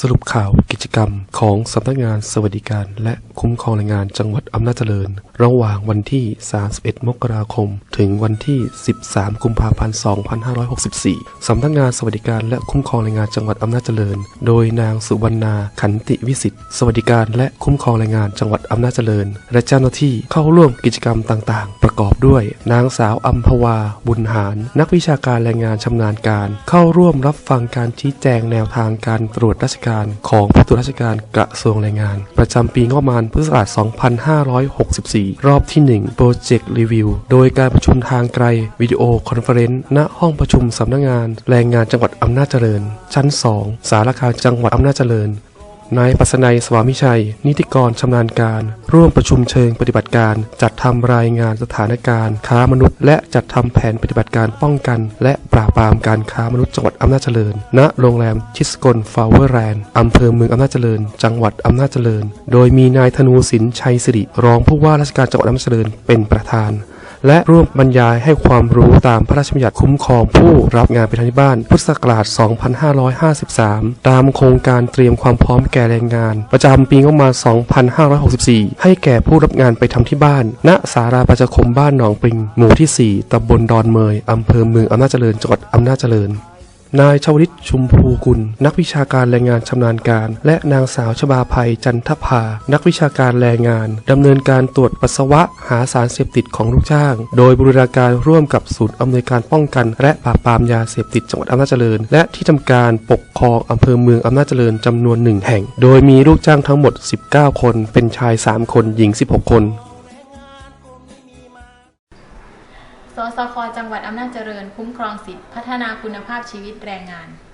สรุปข่าวกิจกรรมของสำนักงานสวัสดิการและคุ้มครองแรงงานจังหวัดอำนาจเจริญ ระหว่างวันที่ 31 มกราคม ถึงวันที่ 13 กุมภาพันธ์ 2564 สำนักงานสวัสดิการและคุ้มครองแรงงานจังหวัดอำนาจเจริญ โดยนางสุวรรณาขันติวิสิทธิ์สวัสดิการและคุ้มครองแรงงานจังหวัดอำนาจเจริญ และเจ้าหน้าที่เข้าร่วมกิจกรรมต่างๆ ประกอบด้วย นางสาวอัมพวา บุญหาร นักวิชาการแรงงานชำนาญการ เข้าร่วมรับฟังการชี้แจงแนวทางการตรวจราชการของผู้ตรวจราชการกระทรวงแรงงาน ประจำปีงบประมาณพุทธศักราช 2564 รอบที่ 1 โปรเจกต์รีวิว โดยการประชุมทางไกล วิดีโอคอนเฟอเรนซ์ณห้องประชุมสำนักงาน แรงงานจังหวัดอำนาจเจริญ ชั้น 2 สารคามจังหวัดอำนาจเจริญ นายปัสนัยสวามิชัย นิติกรชำนาญการ ร่วมประชุมเชิงปฏิบัติการ จัดทำรายงานสถานการณ์ ค้ามนุษย์ และจัดทำแผนปฏิบัติการป้องกัน และปราบปรามการค้ามนุษย์จังหวัดอำนาจเจริญ ณ โรงแรมชิสกลฟาวเวอร์แลนด์อำเภอเมืองอำนาจเจริญ จังหวัดอำนาจเจริญ โดยมีนายธนูสินชัยสิริรองผู้ว่าราชการจังหวัดอำนาจเจริญเป็นประธาน และร่วมบรรยายให้ความรู้ตามพระราชบัญญัติคุ้มครองผู้รับงานเป็นทางที่บ้าน พุทธศักราช 2553 ตามโครงการเตรียมความพร้อมแก่แรงงาน ประจำปีงบประมาณ 2564 ให้แก่ผู้รับงานไปทำที่บ้าน ณ สาราประชาคมบ้านหนองปริง หมู่ที่ 4ตำบลดอนเมยอำเภอเมืองอำนาจเจริญจังหวัดอำนาจเจริญ นายชวลิตชุมพูกุล นักวิชาการแรงงานชำนาญการ และนางสาวชบาภัยจันทภา นักวิชาการแรงงานดำเนินการตรวจปัสสาวะหาสารเสพติดของลูกจ้าง โดยบูรณาการร่วมกับศูนย์อำนวยการป้องกัน และปราบปรามยาเสพติดจังหวัดอำนาจเจริญ และที่ทำการปกครองอำเภอเมืองอำนาจเจริญจำนวนหนึ่งแห่ง โดยมีลูกจ้างทั้งหมด 19 คน เป็นชาย 3 คนหญิง 16 คน สสค จังหวัดอำนาจเจริญ คุ้มครองสิทธิพัฒนาคุณภาพชีวิตแรงงานแรงงานกลุ่มนี้มีมาตั้งนาน